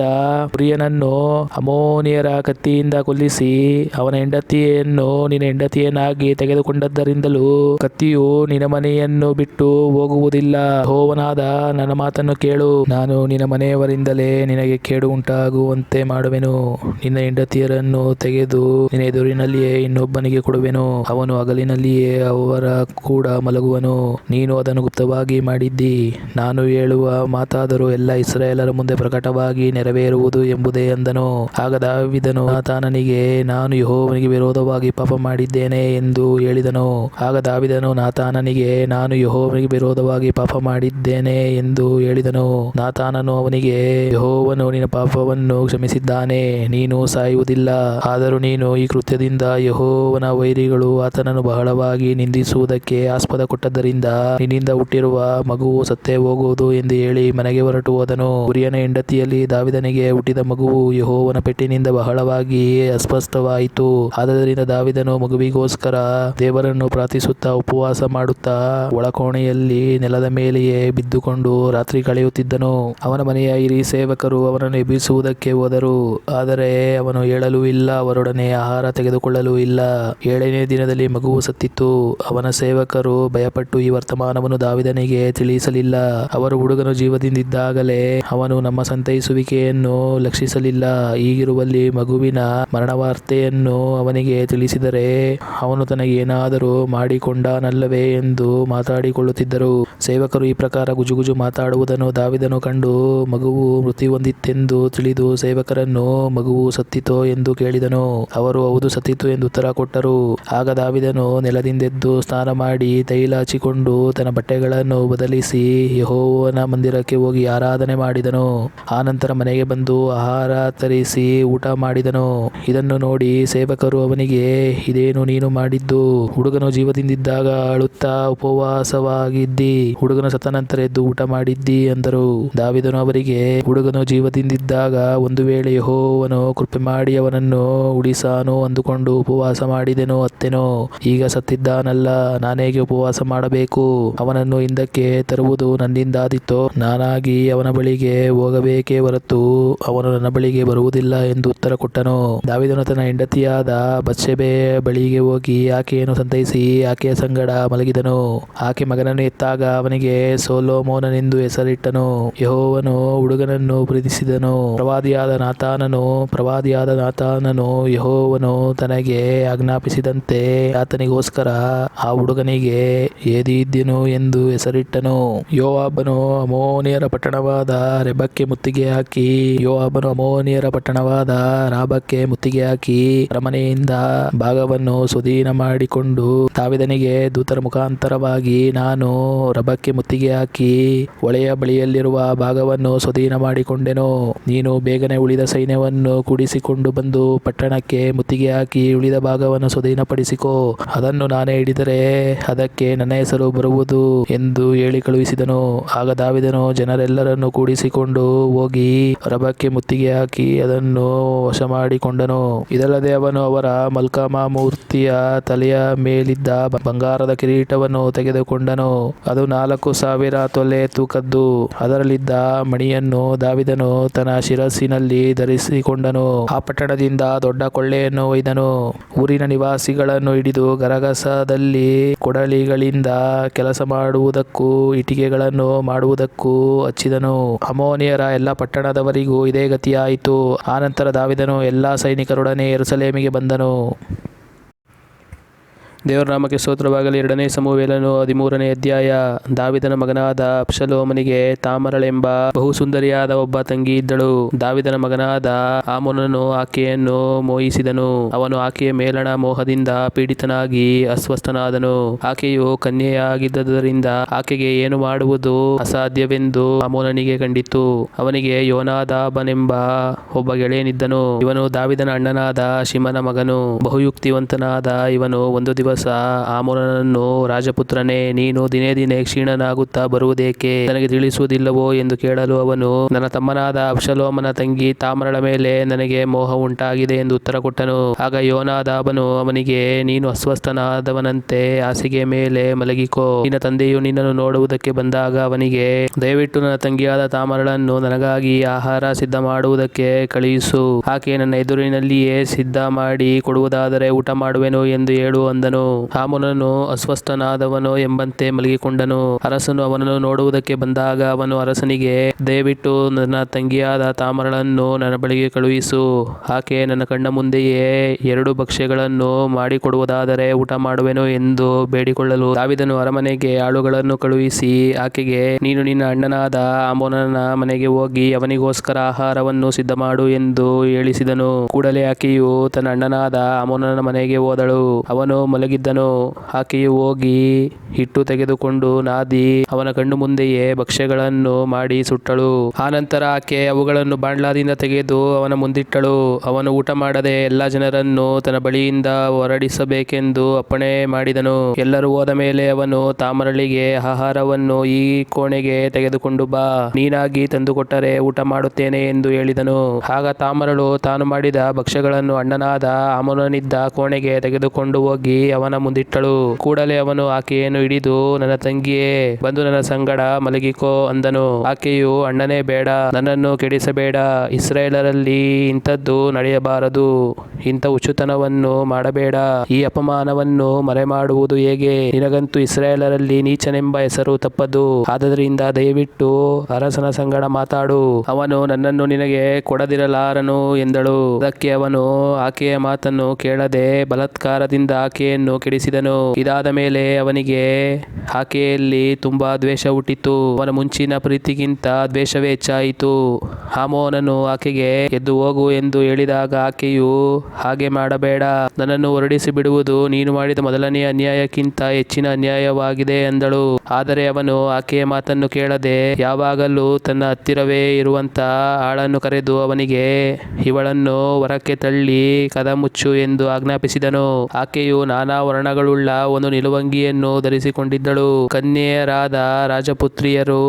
ಉರಿಯನನ್ನು ಅಮೋನಿಯರ ಕತ್ತಿಯಿಂದ ಕೊಲ್ಲಿಸಿ ಅವನ ಹೆಂಡತಿಯನ್ನು ನಿನ್ನ ಹೆಂಡತಿಯನ್ನಾಗಿ ತೆಗೆದುಕೊಂಡದ್ದರಿಂದಲೂ ಕತ್ತಿಯು ನಿನ್ನ ಮನೆಯನ್ನು ಬಿಟ್ಟು ಹೋಗುವುದಿಲ್ಲ. ಹೋವನಾದ ನನ್ನ ಮಾತನ್ನು ಕೇಳು. ನಾನು ನಿನ್ನ ಮನೆಯವರಿಂದಲೇ ನಿನಗೆ ಕೇಡು ಉಂಟಾಗುವಂತೆ ಮಾಡುವೆನು. ನಿನ್ನ ಹೆಂಡತಿಯರನ್ನು ತೆಗೆದು ನಿನ್ನ ಎದುರಿನಲ್ಲಿಯೇ ಇನ್ನೊಬ್ಬನಿಗೆ ಕೊಡುವೆನು. ಅವನು ಹಗಲಿನಲ್ಲಿಯೇ ಅವರ ಕೂಡ ಮಲಗುವನು. ನೀನು ಅದನ್ನು ಗುಪ್ತವಾಗಿ ಮಾಡಿದ್ದಿ. ನಾನು ಹೇಳುವ ಮಾತಾದರೂ ಎಲ್ಲ ಇಸ್ರಾಯೇಲರ ಮುಂದೆ ಪ್ರಕಟವಾಗಿ ನೆರವೇರುವುದು ಎಂಬುದೇ ಅಂದನು. ಆಗ ದಾವಿದನು ನಾತಾನನಿಗೆ, ನಾನು ಯಹೋವನಿಗೆ ವಿರೋಧವಾಗಿ ಪಾಪ ಮಾಡಿದ್ದೇನೆ ಎಂದು ಹೇಳಿದನು. ಆಗ ದಾವಿದನು ನಾತಾನನಿಗೆ, ನಾನು ಯೆಹೋವನಿಗೆ ವಿರೋಧವಾಗಿ ಪಾಪ ಮಾಡಿದ್ದೇನೆ ಎಂದು ಹೇಳಿದನು. ನಾತಾನನು ಅವನಿಗೆ, ಯಹೋವನು ನಿನ್ನ ಪಾಪವನ್ನು ಕ್ಷಮಿಸಿದ್ದಾನೆ, ನೀನು ಸಾಯುವುದಿಲ್ಲ. ಆದರೂ ನೀನು ಈ ಕೃತ್ಯದಿಂದ ಯಹೋವನ ವೈರಿಗಳು ಆತನನ್ನು ಬಹಳವಾಗಿ ನಿಂದಿಸುವುದಕ್ಕೆ ಆಸ್ಪದ ಕೊಟ್ಟದ್ದರಿಂದ ನಿನ್ನಿಂದ ಹುಟ್ಟಿರುವ ಮಗುವು ಸತ್ತೇ ಹೋಗುವುದು ಎಂದು ಹೇಳಿ ಮನೆಗೆ ಹೊರಟು ಹೋದನು. ಉರಿಯನ ಹೆಂಡತಿಯಲ್ಲಿ ದಾವಿದನಿಗೆ ಹುಟ್ಟಿದ ಮಗುವು ಯಹೋವನ ಪೆಟ್ಟಿನಿಂದ ಬಹಳವಾಗಿ ಅಸ್ಪಷ್ಟವಾಯಿತು ಆದ್ದರಿಂದ ದಾವಿದನು ಮಗುವಿಗೋಸ್ಕರ ದೇವರನ್ನು ಪ್ರಾರ್ಥಿಸುತ್ತಾ ಉಪವಾಸ ಮಾಡುತ್ತಾ ಒಳಕೋಣೆಯಲ್ಲಿ ನೆಲದ ಮೇಲೆಯೇ ಬಿದ್ದುಕೊಂಡು ರಾತ್ರಿ ಕಳೆಯುತ್ತಿದ್ದನು. ಅವನ ಮನೆಯ ಹಿರಿ ಸೇವಕರು ಅವನನ್ನು ಎಬ್ಬಿಸುವುದಕ್ಕೆ ಹೋದರು. ಆದರೆ ಅವನು ಹೇಳಲು ಇಲ್ಲ, ಅವರೊಡನೆ ಆಹಾರ ತೆಗೆದುಕೊಳ್ಳಲೂ ಇಲ್ಲ. ಏಳನೇ ದಿನದಲ್ಲಿ ಮಗುವು ಸತ್ತಿತ್ತು. ಅವನ ಸೇವಕರು ಭಯಪಟ್ಟು ಈ ವರ್ತಮಾನವನ್ನು ದಾವಿದನಿಗೆ ತಿಳಿಸಲಿಲ್ಲ. ಅವರು ಹುಡುಗನು ಜೀವದಿಂದಿದ್ದಾಗಲೇ ಅವನು ನಮ್ಮ ಸಂತೈಸುವಿಕೆಯನ್ನು ಲಕ್ಷಿಸಲಿಲ್ಲ. ಈಗಿರುವಲ್ಲಿ ಮಗುವಿನ ಮರಣವಾರ್ತೆಯನ್ನು ಅವನಿಗೆ ತಿಳಿಸಿದರೆ ಅವನು ತನಗೇನಾದರೂ ಮಾಡಿಕೊಂಡನಲ್ಲವೇ ಎಂದು ಮಾತಾಡಿಕೊಳ್ಳುತ್ತಿದ್ದರು ಸೇವಕರು ಈ ಪ್ರಕಾರ ಗುಜುಗುಜು ಮಾತಾಡುವುದನ್ನು ದಾವಿದನು ಕಂಡು, ಮಗುವು ಮೃತಿ ಹೊಂದಿತ್ತೆಂದು ತಿಳಿದು ಸೇವಕರನ್ನು ಮಗುವು ಸತ್ತಿತೋ ಎಂದು ಕೇಳಿದನು. ಅವರು, ಹೌದು, ಸತ್ತಿತು ಎಂದು ಉತ್ತರ ಕೊಟ್ಟರು. ಆಗ ದಾವಿದನು ನೆಲದಿಂದೆದ್ದು ಸ್ನಾನ ಮಾಡಿ ತೈಲ ಹಚ್ಚಿಕೊಂಡು ತನ್ನ ಬಟ್ಟೆಗಳನ್ನು ಬದಲಿಸಿ ಯಹೋವನ ಮಂದಿರಕ್ಕೆ ಹೋಗಿ ಆರಾಧನೆ ಮಾಡಿದನು. ಆನಂತರ ಮನೆಗೆ ಬಂದು ಆಹಾರ ತರಿಸಿ ಊಟ ಮಾಡಿದನು. ಇದನ್ನು ನೋಡಿ ಸೇವಕರು ಅವನಿಗೆ, ಇದೇನು ನೀನು ಮಾಡಿದ್ದು? ಹುಡುಗನು ಜೀವದಿಂದಿದ್ದಾಗ ಅಳುತ್ತಾ ಉಪವಾಸವಾಗಿದ್ದಿ ಹುಡುಗನು ಸತ್ತ ನಂತರ ಎದ್ದು ಊಟ ಮಾಡಿದ್ದಿ ಅಂದರು. ದಾವಿದನು ಅವರಿಗೆ, ಹುಡುಗನು ಜೀವದಿಂದಿದ್ದಾಗ ಒಂದು ವೇಳೆ ಯಹೋವನು ಕೃಪೆ ಮಾಡಿ ಅವನನ್ನು ಉಳಿಸಾನು ಅಂದುಕೊಂಡು ಉಪವಾಸ ಮಾಡಿದೆನು ಅತ್ತೆನೋ, ಈಗ ಸತ್ತಿದ್ದಾನಲ್ಲ ನಾನೇಗೆ ಉಪವಾಸ ಮಾಡಬೇಕು? ಅವನನ್ನು ಹಿಂದಕ್ಕೆ ತರುವುದು ನನ್ನಿಂದಾದಿತ್ತೋ ನಾನಾಗಿ ಅವನ ಬಳಿಗೆ ಹೋಗಬೇಕೇ ಹೊರತು ಅವನು ನನ್ನ ಬಳಿಗೆ ಬರುವುದಿಲ್ಲ ಎಂದು ಉತ್ತರ ಕೊಟ್ಟನು. ದಾವಿದನು ತನ್ನ ಹೆಂಡತಿಯಾದ ಬಚ್ಚೆಬೆ ಬಳಿಗೆ ಹೋಗಿ ಆಕೆಯನ್ನು ಸಂತೈಸಿ ಆಕೆಯ ಸಂಗಡ ಮಲಗಿದನು. ಆಕೆ ಮಗನನ್ನು ಎತ್ತಾಗ ಅವನಿಗೆ ಸೋಲೋಮೋನನೆಂದು ಹೆಸರಿಟ್ಟನು. ಯಹೋವನು ಹುಡುಗನನ್ನು ಪ್ರೀತಿಸಿದನು. ಪ್ರವಾದಿಯಾದ ನಾತಾನನು ಪ್ರವಾದಿಯಾದ ನಾತಾನನು ಯಹೋವನು ತನಗೆ ಆಜ್ಞಾಪಿಸಿದಂತೆ ಆತನಿಗೋಸ್ಕರ ಆ ಹುಡುಗನಿಗೆ ಏದಿದ್ದೆನು ಎಂದು ಹೆಸರಿಟ್ಟನು. ಯೋವಾಬನು ಅಮೋನಿಯರ ಪಟ್ಟಣವಾದ ರೆಬಕ್ಕೆ ಮುತ್ತಿಗೆ ಹಾಕಿ, ಯೋವಾಬನು ಅಮೋನಿಯರ ಪಟ್ಟಣವಾದ ರಾಬಕ್ಕೆ ಮುತ್ತಿಗೆ ಹಾಕಿ ರಮನೆಯಿಂದ ಭಾಗವನ್ನು ಸ್ವಾಧೀನ ಮಾಡಿಕೊಂಡು ತಾವಿದನಿಗೆ ದೂತರ ಮುಖಾಂತರವಾಗಿ ನಾನು ರಭಕ್ಕೆ ಮುತ್ತಿಗೆ ಹಾಕಿ ಹೊಳೆಯ ಬಳಿಯಲ್ಲಿರುವ ಭಾಗವನ್ನು ಸ್ವಾಧೀನ ಮಾಡಿಕೊಂಡೆನು. ನೀನು ಬೇಗನೆ ಉಳಿದ ಸೈನ್ಯವನ್ನು ಕೂಡಿಸಿಕೊಂಡು ಬಂದು ಪಟ್ಟಣಕ್ಕೆ ಮುತ್ತಿಗೆ ಹಾಕಿ ಉಳಿದ ಭಾಗವನ್ನು ಸ್ವಾಧೀನಪಡಿಸಿಕೋ. ಅದನ್ನು ನಾನೇ ಹಿಡಿದರೆ ಅದಕ್ಕೆ ನನ್ನ ಹೆಸರು ಬರುವುದು ಎಂದು ಹೇಳಿ ಕಳುಹಿಸಿದನು. ಆಗ ದಾವಿದನು ಜನರೆಲ್ಲರನ್ನು ಕೂಡಿಸಿಕೊಂಡು ಹೋಗಿ ರಭಕ್ಕೆ ಮುತ್ತಿಗೆ ಹಾಕಿ ಅದನ್ನು ವಶ ಮಾಡಿಕೊಂಡನು ಇದಲ್ಲದೆ ಅವನು ಅವರ ಮಲ್ಕಾಮ ಮೂರ್ತಿಯ ತಲೆಯ ಮೇಲಿದ್ದ ಬಂಗಾರದ ಕಿರೀಟವನ್ನು ತೆಗೆದುಕೊಂಡನು ಅದು ನಾಲ್ಕು ಸಾವಿರ ತೊಲೆ ತೂಕದ್ದು. ಅದರಲ್ಲಿದ್ದ ಮಣಿಯನ್ನು ದಾವಿದನು ತನ್ನ ಶಿರಸ್ಸಿನಲ್ಲಿ ಧರಿಸಿಕೊಂಡನು. ಆ ಪಟ್ಟಣದಿಂದ ದೊಡ್ಡ ಕೊಳ್ಳೆಯನ್ನು ಒಯ್ದನು. ಊರಿನ ನಿವಾಸಿಗಳನ್ನು ಹಿಡಿದು ಗರಗಸದಲ್ಲಿ ಕೊಡಲಿಗಳಿಂದ ಕೆಲಸ ಮಾಡುವುದಕ್ಕೂ ಇಟಿಕೆಗಳನ್ನು ಮಾಡುವುದಕ್ಕೂ ಹಚ್ಚಿದನು. ಅಮೋನಿಯರ ಎಲ್ಲ ಪಟ್ಟಣದವರಿಗೂ ಇದೇ ಗತಿಯಾಯಿತು. ಆನಂತರ ದಾವಿದನು ಎಲ್ಲಾ ಸೈನಿಕರೊಡನೆ ಎರಸಲೇಮಿಗೆ ಬಂದನು. ದೇವರ ನಾಮಕ್ಕೆ ಸ್ತೋತ್ರವಾಗಲಿ. ಎರಡನೇ ಸಮೂಹವೇಲನು ಹದಿಮೂರನೇ ಅಧ್ಯಾಯ. ದಾವಿದನ ಮಗನಾದ ಅಪ್ಸಲೋಮನಿಗೆ ತಾಮರಳೆಂಬ ಬಹು ಸುಂದರಿಯಾದ ಒಬ್ಬ ತಂಗಿ ಇದ್ದಳು. ದಾವಿದನ ಮಗನಾದ ಆಮೋನನು ಆಕೆಯನ್ನು ಮೋಹಿಸಿದನು. ಅವನು ಆಕೆಯ ಮೇಲಣ ಮೋಹದಿಂದ ಪೀಡಿತನಾಗಿ ಅಸ್ವಸ್ಥನಾದನು. ಆಕೆಯು ಕನ್ಯೆಯಾಗಿದ್ದರಿಂದ ಆಕೆಗೆ ಏನು ಮಾಡುವುದು ಅಸಾಧ್ಯವೆಂದು ಆಮೋನನಿಗೆ ಕಂಡಿತು. ಅವನಿಗೆ ಯೋನಾದಾಬನೆಂಬ ಒಬ್ಬ ಗೆಳೆಯನಿದ್ದನು. ಇವನು ದಾವಿದನ ಅಣ್ಣನಾದ ಶಿಮನ ಮಗನು. ಬಹುಯುಕ್ತಿವಂತನಾದ ಇವನು ಒಂದು ದಿವಸ ಆಮೋನನನ್ನು ರಾಜಪುತ್ರನೇ, ನೀನು ದಿನೇ ದಿನೇ ಕ್ಷೀಣನಾಗುತ್ತಾ ಬರುವುದೇಕೆ? ನನಗೆ ತಿಳಿಸುವುದಿಲ್ಲವೋ ಎಂದು ಕೇಳಲು ಅವನು, ನನ್ನ ತಮ್ಮನಾದ ಅಬ್ಷಲೋಮನ ತಂಗಿ ತಾಮರಳ ಮೇಲೆ ನನಗೆ ಮೋಹ ಉಂಟಾಗಿದೆ ಎಂದು ಉತ್ತರ ಕೊಟ್ಟನು. ಆಗ ಯೋನಾದಾಬನು ಅವನಿಗೆ, ನೀನು ಅಸ್ವಸ್ಥನಾದವನಂತೆ ಹಾಸಿಗೆ ಮೇಲೆ ಮಲಗಿಕೋ. ನಿನ್ನ ತಂದೆಯು ನಿನ್ನನ್ನು ನೋಡುವುದಕ್ಕೆ ಬಂದಾಗ ಅವನಿಗೆ, ದಯವಿಟ್ಟು ನನ್ನ ತಂಗಿಯಾದ ತಾಮರಳನ್ನು ನನಗಾಗಿ ಆಹಾರ ಸಿದ್ಧ ಮಾಡುವುದಕ್ಕೆ ಕಳುಹಿಸು. ಆಕೆ ನನ್ನ ಎದುರಿನಲ್ಲಿಯೇ ಸಿದ್ಧ ಮಾಡಿ ಕೊಡುವುದಾದರೆ ಊಟ ಮಾಡುವೆನು ಎಂದು ಹೇಳು ಅಂದನು. ಆಮೋನನು ಅಸ್ವಸ್ಥನಾದವನು ಎಂಬಂತೆ ಮಲಗಿಕೊಂಡನು. ಅರಸನು ಅವನನ್ನು ನೋಡುವುದಕ್ಕೆ ಬಂದಾಗ ಅವನು ಅರಸನಿಗೆ, ದಯವಿಟ್ಟು ನನ್ನ ತಂಗಿಯಾದ ತಾಮರಳನ್ನು ನನ್ನ ಬಳಿಗೆ ಕಳುಹಿಸು. ಆಕೆ ನನ್ನ ಕಣ್ಣ ಮುಂದೆಯೇ ಎರಡು ಭಕ್ಷ್ಯಗಳನ್ನು ಮಾಡಿಕೊಡುವುದಾದರೆ ಊಟ ಮಾಡುವೆನು ಎಂದು ಬೇಡಿಕೊಳ್ಳಲು ದಾವಿದನು ಅರಮನೆಗೆ ಆಳುಗಳನ್ನು ಕಳುಹಿಸಿ, ಆಕೆಗೆ ನೀನು ನಿನ್ನ ಅಣ್ಣನಾದ ಆಮೋನನ ಮನೆಗೆ ಹೋಗಿ ಅವನಿಗೋಸ್ಕರ ಆಹಾರವನ್ನು ಸಿದ್ಧ ಮಾಡು ಎಂದು ಹೇಳಿಸಿದನು. ಕೂಡಲೇ ಆಕೆಯು ತನ್ನ ಅಣ್ಣನಾದ ಆಮೋನನ ಮನೆಗೆ ಹೋದಳು. ಅವನು ಮಲಗಿದ್ದನು ಆಕೆಯು ಹೋಗಿ ಹಿಟ್ಟು ತೆಗೆದುಕೊಂಡು ನಾದಿ ಅವನ ಕಣ್ಣು ಮುಂದೆಯೇ ಭಕ್ಷ್ಯಗಳನ್ನು ಮಾಡಿ ಸುಟ್ಟಳು. ಆನಂತರ ಆಕೆ ಅವುಗಳನ್ನು ಬಾಂಡ್ಲಾದಿಂದ ತೆಗೆದು ಅವನ ಮುಂದಿಟ್ಟಳು. ಅವನು ಊಟ ಮಾಡದೆ ಎಲ್ಲ ಜನರನ್ನು ತನ್ನ ಬಳಿಯಿಂದ ಹೊರಡಿಸಬೇಕೆಂದು ಅಪ್ಪಣೆ ಮಾಡಿದನು. ಎಲ್ಲರೂ ಹೋದ ಮೇಲೆ ಅವನು ತಾಮರಳಿಗೆ, ಆಹಾರವನ್ನು ಈ ಕೋಣೆಗೆ ತೆಗೆದುಕೊಂಡು ಬಾ, ನೀನಾಗಿ ತಂದುಕೊಟ್ಟರೆ ಊಟ ಮಾಡುತ್ತೇನೆ ಎಂದು ಹೇಳಿದನು. ಆಗ ತಾಮರಳು ತಾನು ಮಾಡಿದ ಭಕ್ಷ್ಯಗಳನ್ನು ಅಣ್ಣನಾದ ಅಮನನಿದ್ದ ಕೋಣೆಗೆ ತೆಗೆದುಕೊಂಡು ಹೋಗಿ ಅವನ ಮುಂದಿಟ್ಟಳು. ಕೂಡಲೇ ಅವನು ಆಕೆಯನ್ನು ಹಿಡಿದು, ನನ್ನ ತಂಗಿಯೇ, ಬಂದು ನನ್ನ ಸಂಗಡ ಮಲಗಿಕೋ ಅಂದನು. ಆಕೆಯು, ಅಣ್ಣನೇ, ಬೇಡ, ನನ್ನನ್ನು ಕೆಡಿಸಬೇಡ. ಇಸ್ರೇಲರಲ್ಲಿ ಇಂಥದ್ದು ನಡೆಯಬಾರದು. ಇಂಥ ಹುಚ್ಚುತನವನ್ನು ಮಾಡಬೇಡ. ಈ ಅಪಮಾನವನ್ನು ಮರೆಮಾಡುವುದು ಹೇಗೆ? ನಿನಗಂತೂ ಇಸ್ರೇಲರಲ್ಲಿ ನೀಚನೆಂಬ ಹೆಸರು ತಪ್ಪದು. ಆದ್ದರಿಂದ ದಯವಿಟ್ಟು ಅರಸನ ಸಂಗಡ ಮಾತಾಡು. ಅವನು, ನನ್ನನ್ನು ನಿನಗೆ ಕೊಡದಿರಲಾರನು ಎಂದಳು. ಅದಕ್ಕೆ ಅವನು ಆಕೆಯ ಮಾತನ್ನು ಕೇಳದೆ ಬಲತ್ಕಾರದಿಂದ ಆಕೆಯನ್ನು ಕೆಡಿಸಿದನು. ಇದಾದ ಮೇಲೆ ಅವನಿಗೆ, ಆಕೆಯಲ್ಲಿ ತುಂಬಾ ದ್ವೇಷ ಹುಟ್ಟಿತು. ಅವನ ಮುಂಚಿನ ಪ್ರೀತಿಗಿಂತ ದ್ವೇಷವೇ ಹೆಚ್ಚಾಯಿತು. ಹಾಮೋನನು ಆಕೆಗೆ, ಎದ್ದು ಹೋಗು ಎಂದು ಹೇಳಿದಾಗ ಆಕೆಯು, ಹಾಗೆ ಮಾಡಬೇಡ. ನನ್ನನ್ನು ಹೊರಡಿಸಿ ಬಿಡುವುದು ನೀನು ಮಾಡಿದ ಮೊದಲನೆಯ ಅನ್ಯಾಯಕ್ಕಿಂತ ಹೆಚ್ಚಿನ ಅನ್ಯಾಯವಾಗಿದೆ ಎಂದಳು ಆದರೆ ಅವನು ಆಕೆಯ ಮಾತನ್ನು ಕೇಳದೆ, ಯಾವಾಗಲೂ ತನ್ನ ಹತ್ತಿರವೇ ಇರುವಂತ ಆಳನ್ನು ಕರೆದು ಅವನಿಗೆ, ಇವಳನ್ನು ಹೊರಕ್ಕೆ ತಳ್ಳಿ ಕದ ಮುಚ್ಚು ಎಂದು ಆಜ್ಞಾಪಿಸಿದನು. ಆಕೆಯು, ನಾನಾ ವರ್ಣಗಳುಳ್ಳ ಒಂದು ನಿಲುವಂಗಿಯನ್ನು ಧರಿಸಿಕೊಂಡಿದ್ದಳು. ಕನ್ಯೆಯರಾದ ರಾಜಪುತ್ರಿಯರು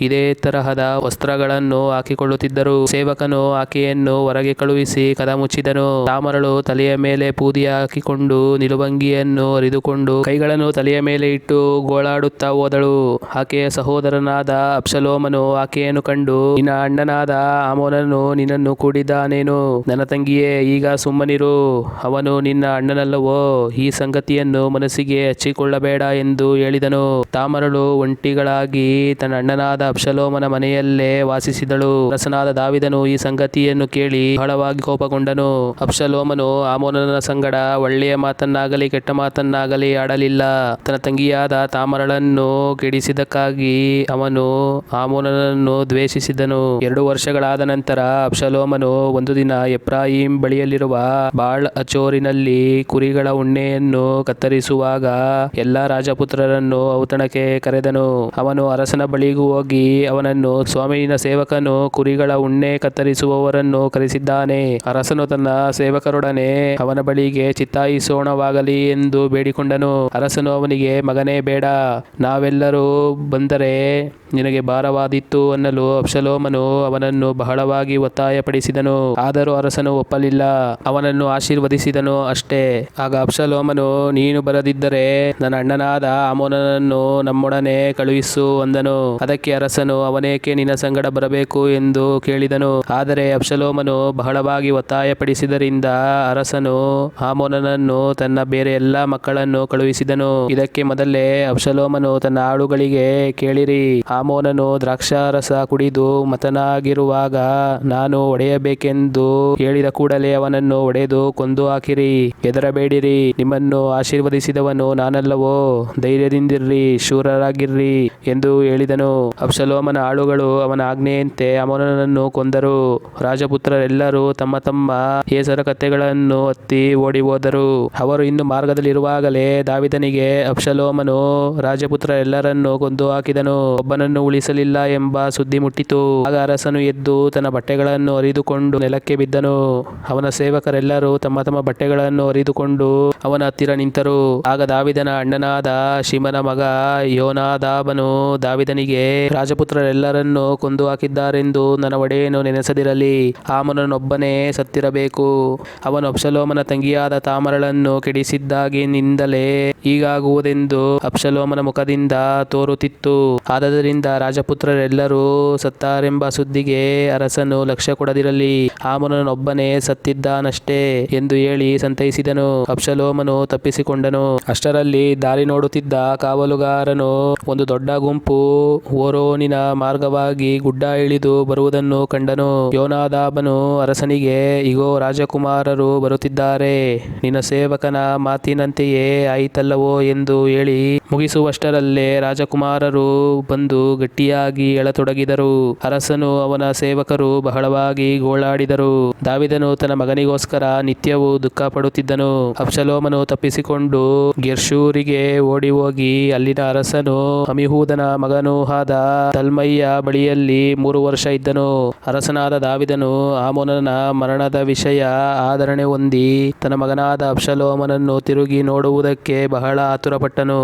ಇದೇ ತರಹದ ವಸ್ತ್ರಗಳನ್ನು ಹಾಕಿಕೊಳ್ಳುತ್ತಿದ್ದರು. ಸೇವಕನು ಆಕೆಯನ್ನು ಹೊರಗೆ ಕಳುಹಿಸಿ ಕದ ಮುಚ್ಚಿದನು. ತಾಮರಳು ತಲೆಯ ಮೇಲೆ ಪೂದಿ ಹಾಕಿಕೊಂಡು ನಿಲುವಂಗಿಯನ್ನು ಹರಿದುಕೊಂಡು ಕೈಗಳನ್ನು ತಲೆಯ ಮೇಲೆ ಇಟ್ಟು ಗೋಳಾಡುತ್ತಾ ಹೋದಳು. ಆಕೆಯ ಸಹೋದರನಾದ ಅಪ್ಸಲೋಮನು ಆಕೆಯನ್ನು ಕಂಡು, ನಿನ್ನ ಅಣ್ಣನಾದ ಆಮೋನನು ನಿನ್ನನ್ನು ಕೂಡಿದ್ದಾನೇನು? ನನ್ನ ತಂಗಿಯೇ, ಈಗ ಸುಮ್ಮನಿರು. ಅವನು ನಿನ್ನ ಅಣ್ಣನಲ್ಲವೋ? ಈ ಸಂಗತಿಯನ್ನು ಮನಸ್ಸಿಗೆ ಹಚ್ಚಿಕೊಳ್ಳಬೇಡ ಎಂದು ಹೇಳಿದನು. ತಾಮರಳು ಒಂಟಿಗಳಾಗಿ ತನ್ನ ಅಣ್ಣನಾದ ಅಬ್ಷಲೋಮನ ಮನೆಯಲ್ಲೇ ವಾಸಿಸಿದಳು. ಅರಸನಾದ ದಾವಿದನು ಈ ಸಂಗತಿಯನ್ನು ಕೇಳಿ ಬಹಳವಾಗಿ ಕೋಪಗೊಂಡನು. ಅಬ್ಷಲೋಮನು ಆಮೋನನ ಸಂಗಡ ಒಳ್ಳೆಯ ಮಾತನ್ನಾಗಲಿ ಕೆಟ್ಟ ಮಾತನ್ನಾಗಲಿ ಆಡಲಿಲ್ಲ. ತನ್ನ ತಂಗಿಯಾದ ತಾಮರಳನ್ನು ಕೆಡಿಸಿದಕ್ಕಾಗಿ ಅವನು ಆಮೋನನನ್ನು ದ್ವೇಷಿಸಿದನು. ಎರಡು ವರ್ಷಗಳಾದ ನಂತರ ಅಬ್ಷಲೋಮನು ಒಂದು ದಿನ ಎಪ್ರಾಹಿಂ ಬಳಿಯಲ್ಲಿರುವ ಬಾಳ್ ಅಚೋರಿನಲ್ಲಿ ಕುರಿಗಳ ಉಣ್ಣೆಯನ್ನು ಕತ್ತರಿಸುವಾಗ ಎಲ್ಲಾ ರಾಜಪುತ್ರರನ್ನು ಔತಣಕ್ಕೆ ಕರೆದನು. ಅವನು ಅರಸನ ಬಳಿಗೂ ಹೋಗಿ ಅವನನ್ನು ಸ್ವಾಮಿಯ ಸೇವಕನು ಕುರಿಗಳ ಉಣ್ಣೆ ಕತ್ತರಿಸುವವರನ್ನು ಕರೆಸಿದ್ದಾನೆ. ಅರಸನು ತನ್ನ ಸೇವಕರೊಡನೆ ಅವನ ಬಳಿಗೆ, ಚಿತ್ತಾಯಿಸೋಣವಾಗಲಿ ಎಂದು ಬೇಡಿಕೊಂಡನು. ಅರಸನು ಅವನಿಗೆ, ಮಗನೇ, ಬೇಡ. ನಾವೆಲ್ಲರೂ ಬಂದರೆ ನಿನಗೆ ಭಾರವಾದಿತ್ತು ಅನ್ನಲು ಅಬ್ಷಲೋಮನು ಅವನನ್ನು ಬಹಳವಾಗಿ ಒತ್ತಾಯಪಡಿಸಿದನು. ಆದರೂ ಅರಸನು ಒಪ್ಪಲಿಲ್ಲ. ಅವನನ್ನು ಆಶೀರ್ವದಿಸಿದನು ಅಷ್ಟೇ. ಆಗ ಅಬ್ಷಲೋಮನು ನೀನು ಬರದಿದ್ದರೆ ನನ್ನ ಅಣ್ಣನಾದ ಆಮೋನನನ್ನು ನಮ್ಮೊಡನೆ ಕಳುಹಿಸು ಅಂದನು. ಅದಕ್ಕೆ ಅರಸನು, ಅವನೇಕೆ ನಿನ್ನ ಸಂಗಡ ಬರಬೇಕು ಎಂದು ಕೇಳಿದನು. ಆದರೆ ಅಬ್ಸಲೋಮನು ಬಹಳವಾಗಿ ಒತ್ತಾಯಪಡಿಸಿದರಿಂದ ಅರಸನು ಆಮೋನನನ್ನು ತನ್ನ ಬೇರೆ ಎಲ್ಲಾ ಮಕ್ಕಳನ್ನು ಕಳುಹಿಸಿದನು. ಇದಕ್ಕೆ ಮೊದಲೇ ಅಬ್ಸಲೋಮನು ತನ್ನ ಆಳುಗಳಿಗೆ, ಕೇಳಿರಿ, ಆಮೋನನು ದ್ರಾಕ್ಷಾರಸ ಕುಡಿದು ಮತನಾಗಿರುವಾಗ ನಾನು ಒಡೆಯಬೇಕೆಂದು ಹೇಳಿದ ಕೂಡಲೇ ಅವನನ್ನು ಒಡೆದು ಕೊಂದು ಹಾಕಿರಿ. ಹೆದರಬೇಡಿರಿ, ನಿಮ್ಮನ್ನು ಆಶೀರ್ವದಿಸಿದವನು ನಾನಲ್ಲವೋ? ಧೈರ್ಯದಿಂದಿರ್ರಿ, ಶೂರರಾಗಿರ್ರಿ ಎಂದು ಹೇಳಿದನು. ಅಬ್ಸಲೋಮನ ಆಳುಗಳು ಅವನ ಆಜ್ಞೆಯಂತೆ ಅಮೋನನನ್ನು ಕೊಂದರು. ರಾಜಪುತ್ರರೆಲ್ಲರೂ ತಮ್ಮ ತಮ್ಮ ಹೆಸರ ಕಥೆಗಳನ್ನು ಹತ್ತಿ ಓಡಿ ಹೋದರು ಅವರು ಇನ್ನು ಮಾರ್ಗದಲ್ಲಿರುವಾಗಲೇ ದಾವಿದನಿಗೆ ರಾಜಪುತ್ರ ರಾಜಪುತ್ರರೆಲ್ಲರನ್ನು ಕೊಂದು ಹಾಕಿದನು. ಒಬ್ಬನನ್ನು ಉಳಿಸಲಿಲ್ಲ ಎಂಬ ಸುದ್ದಿ ಮುಟ್ಟಿತು. ಆಗ ಅರಸನು ಎದ್ದು ತನ್ನ ಬಟ್ಟೆಗಳನ್ನು ಹರಿದುಕೊಂಡು ನೆಲಕ್ಕೆ ಬಿದ್ದನು. ಅವನ ಸೇವಕರೆಲ್ಲರೂ ತಮ್ಮ ತಮ್ಮ ಬಟ್ಟೆಗಳನ್ನು ಹರಿದುಕೊಂಡು ಅವನ ಹತ್ತಿರ ನಿಂತರು. ಆಗ ದಾವಿದನ ಅಣ್ಣನಾದ ಶಿಮನ ಮಗ ಯೋನಾದಾಬನು ದಾವಿದನಿಗೆ, ರಾಜಪುತ್ರರೆಲ್ಲರನ್ನು ಕೊಂದು ಹಾಕಿದ್ದಾರೆಂದು ನನ್ನ ಒಡೆಯನು ನೆನೆಸದಿರಲಿ. ಆಮನೊಬ್ಬನೇ ಸತ್ತಿರಬೇಕು. ಅವನು ಅಪ್ಸಲೋಮನ ತಂಗಿಯಾದ ತಾಮರಳನ್ನು ಕೆಡಿಸಿದ್ದಾಗಿನಿಂದಲೇ ಹೀಗಾಗುವುದೆಂದು ಅಪ್ಸಲೋಮನ ಮುಖದಿಂದ ತೋರುತ್ತಿತ್ತು. ಆದ್ದರಿಂದ ರಾಜಪುತ್ರರೆಲ್ಲರೂ ಸತ್ತಾರೆಂಬ ಸುದ್ದಿಗೆ ಅರಸನು ಲಕ್ಷ್ಯ ಕೊಡದಿರಲಿ. ಆಮನೊಬ್ಬನೇ ಸತ್ತಿದ್ದಾನಷ್ಟೇ ಎಂದು ಹೇಳಿ ಸಂತೈಸಿದನು. ಅಬ್ಷಲೋಮನು ತಪ್ಪಿಸಿಕೊಂಡನು. ಅಷ್ಟರಲ್ಲಿ ದಾರಿ ನೋಡುತ್ತಿದ್ದ ಕಾವಲುಗಾರನು ಒಂದು ದೊಡ್ಡ ಗುಂಪು ಓರೋನಿನ ಮಾರ್ಗವಾಗಿ ಗುಡ್ಡ ಇಳಿದು ಬರುವುದನ್ನು ಕಂಡನು. ಯೋನಾದಾಬನು ಅರಸನಿಗೆ, ಇಗೋ, ರಾಜಕುಮಾರರು ಬರುತ್ತಿದ್ದಾರೆ. ನಿನ್ನ ಸೇವಕನ ಮಾತಿನಂತೆಯೇ ಆಯಿತಲ್ಲವೋ ಎಂದು ಹೇಳಿ ಮುಗಿಸುವಷ್ಟರಲ್ಲೇ ರಾಜಕುಮಾರರು ಬಂದು ಗಟ್ಟಿಯಾಗಿ ಎಳತೊಡಗಿದರು. ಅರಸನು ಅವನ ಸೇವಕರು ಬಹಳವಾಗಿ ಗೋಳಾಡಿದರು. ದಾವಿದನು ತನ್ನ ಮಗನಿಗೋಸ್ಕರ ನಿತ್ಯವೂ ದುಃಖ ಪಡುತ್ತಿದ್ದನು ಅಬ್ಷಲೋಮನು ತಪ್ಪಿಸಿಕೊಂಡು ಗೆರ್ಶೂರಿಗೆ ಓಡಿ ಹೋಗಿ ಅಲ್ಲಿನ ಅರಸನು ಅಮಿಹೂದನ ಮಗನೂ ಆದ ತಲ್ಮಯ್ಯ ಬಳಿಯಲ್ಲಿ ಮೂರು ವರ್ಷ ಇದ್ದನು. ಅರಸನಾದ ದಾವಿದನು ಆಮೋನನ ಮರಣದ ವಿಷಯ ಆದರಣೆ ಹೊಂದಿ ತನ್ನ ಮಗನಾದ ಅಬ್ಷಲೋಮನನ್ನು ತಿರುಗಿ ನೋಡುವುದಕ್ಕೆ ಬಹಳ ಆತುರಪಟ್ಟನು.